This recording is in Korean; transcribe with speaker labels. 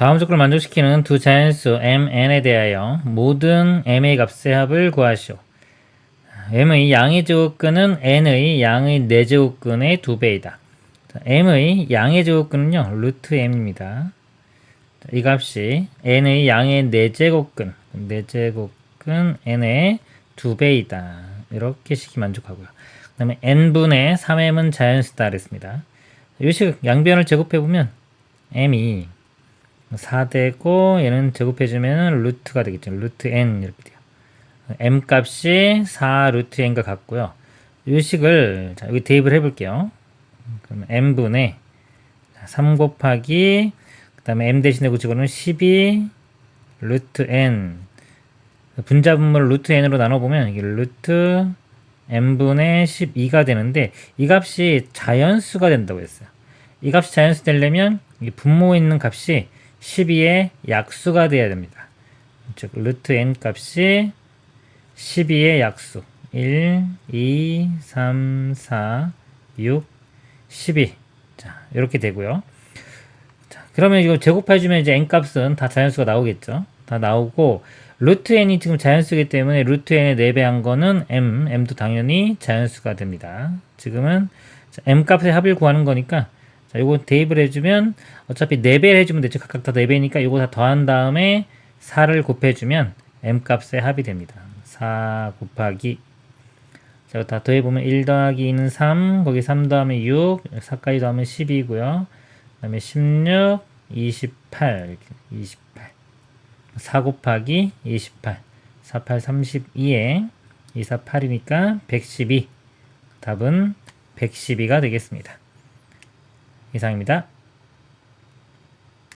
Speaker 1: 다음 조건을 만족시키는 두 자연수 m, n에 대하여 모든 m의 값의 합을 구하시오. m의 양의 제곱근은 n의 양의 4제곱근의 2배이다. m의 양의 제곱근은요, 루트 m입니다. 이 값이 n의 양의 4제곱근, 4제곱근 n의 2배이다. 이렇게 식이 만족하고요. 그 다음에 n분의 3m은 자연수다 그랬습니다. 이식 양변을 제곱해보면 m이 4되고 얘는 제곱해주면 루트가 되겠죠. 루트 n 이렇게 돼요. m 값이 4 루트 n과 같고요. 이 식을 자, 여기 대입을 해볼게요. 그럼 m분의 3 곱하기 그 다음에 m 대신에 붙이고는 12 루트 n 분자분모를 루트 n으로 나눠보면 이게 루트 n분의 12가 되는데 이 값이 자연수가 된다고 했어요. 이 값이 자연수 되려면 이 분모에 있는 값이 12의 약수가 돼야 됩니다. 즉 루트 n 값이 12의 약수 1, 2, 3, 4, 6, 12 자, 이렇게 되고요. 자, 그러면 이거 제곱해주면 이제 n 값은 다 자연수가 나오겠죠. 다 나오고 루트 n이 지금 자연수이기 때문에 루트 n의 4배 한 거는 m, m도 당연히 자연수가 됩니다. 지금은 자, m 값의 합을 구하는 거니까 자, 요거 대입을 해주면 어차피 4배를 해주면 되죠. 각각 다 4배니까 요거 다 더한 다음에 4를 곱해주면 m 값의 합이 됩니다. 4 곱하기 자, 이거 다 더해보면 1 더하기 2는 3, 거기 3 더하면 6, 4까지 더하면 10이고요. 그 다음에 16, 28, 이렇게 28. 4 곱하기 28. 48, 32에 2, 4, 8이니까 112. 답은 112가 되겠습니다. 이상입니다.